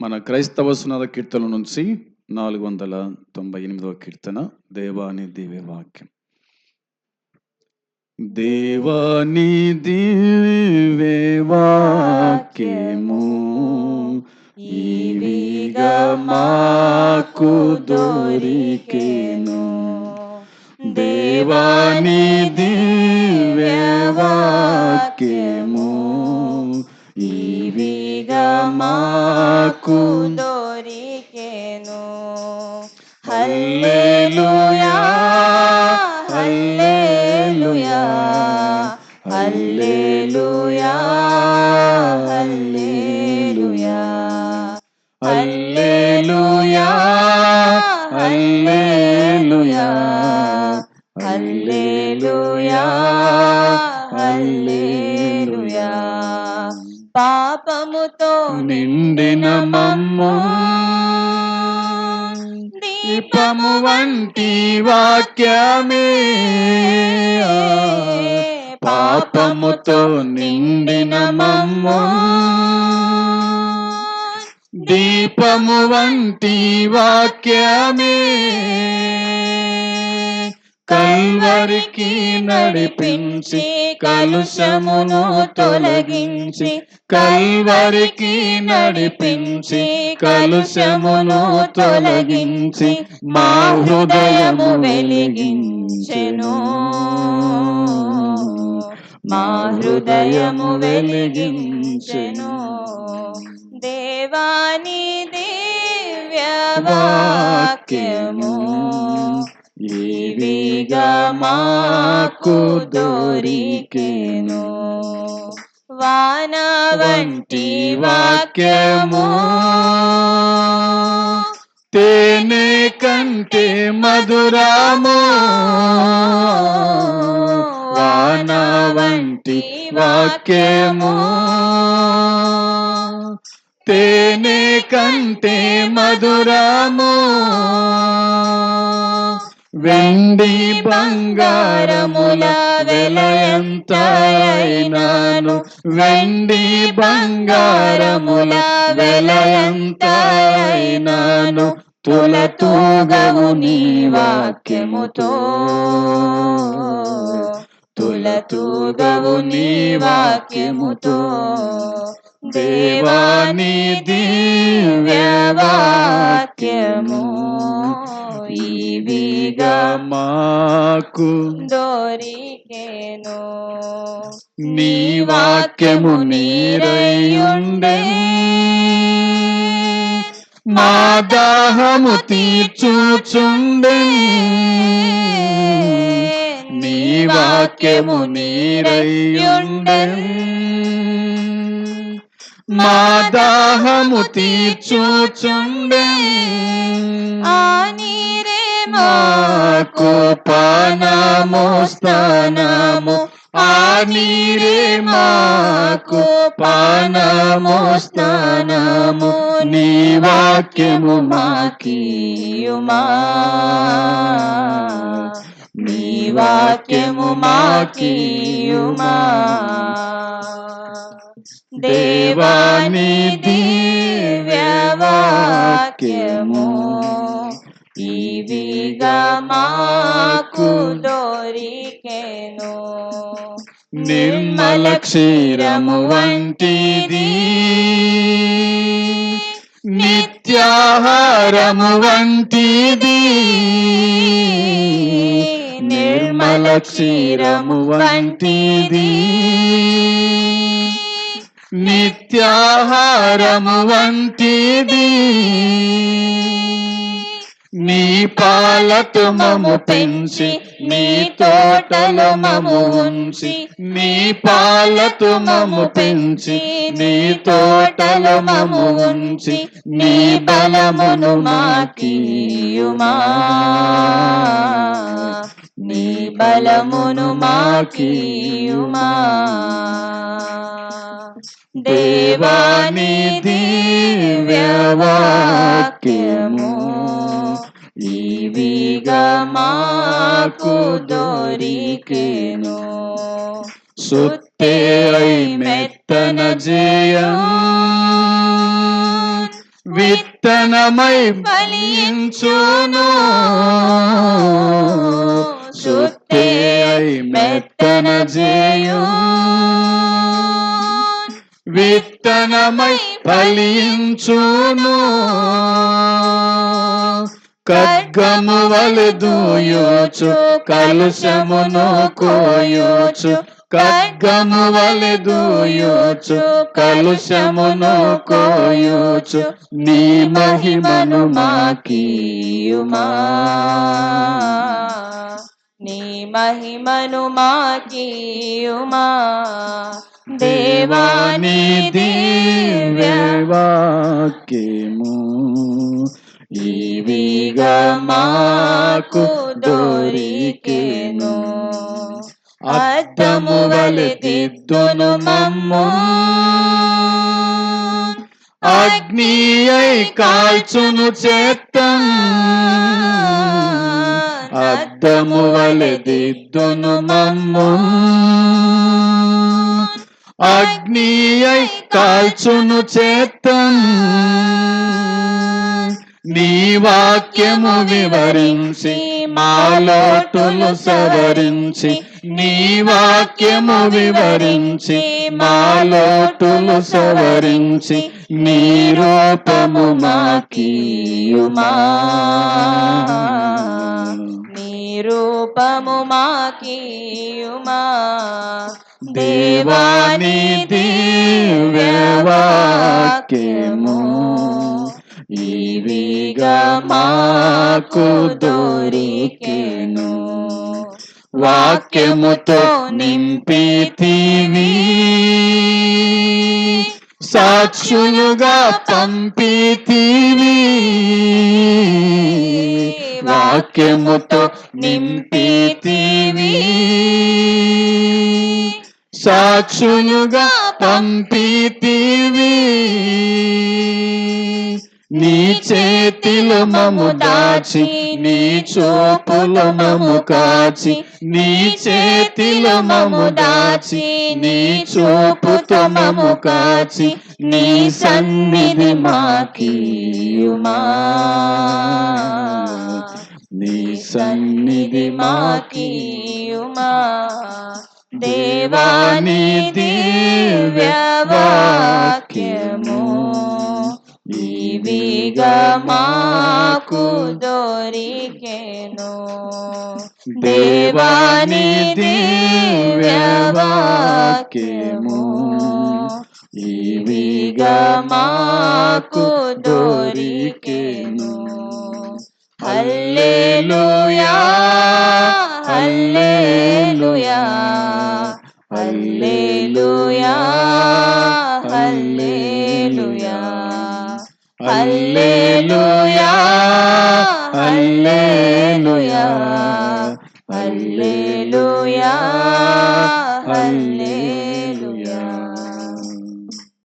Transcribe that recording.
మన క్రైస్తవ సునాద కీర్తన నుంచి నాలుగు వందల తొంభై ఎనిమిదవ కీర్తన దేవాని దివ్య వాక్యం. దేవాని దివ్య వాక్యము ఈవిగా మాకు దొరికేను. దేవాని దివ్య వాక్యము మాకు దొరికెను హల్లెలూయా హల్లెలూయా హల్లెలూయా హల్లెలూయా పాపముతో నిండిన మమ్ము. దీపము వంటి వాక్యమే. పాపముతో నిండిన మమ్ము. దీపము వంటి వాక్యమే. కల్వరికి నడిపించి కలుషమును తొలగించి కల్వరికి నడిపించి కలుషమును తొలగించి మా హృదయము వెలిగించెను. మా హృదయము వెలిగించెను. దేవాని దివ్య వాక్యము మాకు దొరికెను. వాన వంటి వాక్యము తేనె కంటే మధురాము. వాన వంటి వాక్యము తేనె కంటే మధురాము. వెండి బంగారముల వెలయంత అయినాను వెండి బంగారముల వెలయంత అయినాను తులతూగవు నీ వాక్యముతో. తులతూగవు నీ వాక్యముతో. దేవాని దివ్య వాక్యము ఈవిగా మాకు దొరికెను. నీ వాక్యము నీరయ్యుండే మా దాహము తీర్చుచుండే. నీ వాక్యము నీరయ్యుండే మా దాహము తీర్చుచుండే. ఆ మాకు పానము స్థానము ఆ నీరే మాకు పానము స్థానము నీ వాక్యము మాకీయుమా. నీ వాక్యము మాకీయుమా. దేవాని దివ్య వాక్యము ఈవిగా మాకు దొరికెను. నిర్మల క్షీరము వంటిది. నిత్యాహారము వంటిది. నిర్మల క్షీరము వంటిది. నిత్యాహారము వంటిది. నీ పాలతో మము పెంచి నీ తోటలు మము ఉంచి నీ పాలతో మము పెంచి నీ తోటలు మము ఉంచి నీ బలమును మాకీయుమా. నీ బలమును మాకీయుమా. దేవాని దివ్య ఇవిగా మాకు దొరికెను సుత్తేరై మెత్తన జయం విత్తనమై ఫలించును. సుత్తేరై మెత్తన జయం విత్తనమై ఫలించును. ఖడ్గము వలె దూయోచు కలుషమును కోయోచు. ఖడ్గము వలె దూయోచు కలుషమును కోయోచు. నీ మహిమను మాకీయుమా. నీ మహిమను మాకీయుమా. దేవాని దివ్య వాక్యము మాకు దొరికెను. అద్దము వలె దిద్దును మమ్ము. అగ్ని అయి కాల్చును చేత్తం. అద్దము వలె దిద్దును మమ్ము. అగ్ని అయి కాల్చును చేత్తం. నీ వాక్యము వివరించి మా లోటులు సవరించి నీ వాక్యము వివరించి మా లోటులు సవరించి నీ రూపము మాకీయుమా. నీ రూపము మాకీయుమా. దేవాని దివ్య వాక్యము ఇవిగా మాకు దొరికెను వాక్యముతో నింపితివి. సాక్షులుగా పంపితివి. వాక్యముతో నింపితివి. సాక్షులుగా పంపితివి. నీ చేతిలో మము దాచి నీ చూపులో మము కాచి నీ చేతిలో మము దాచి నీ చూపుతో మము కాచి నీ సన్నిధి మాకీయుమా. నీ సన్నిధి మాకీయుమా. దేవాని దివ్య మాకు దొరికెను. దేవాని దివ్య వాక్యము ఇవిగా మాకు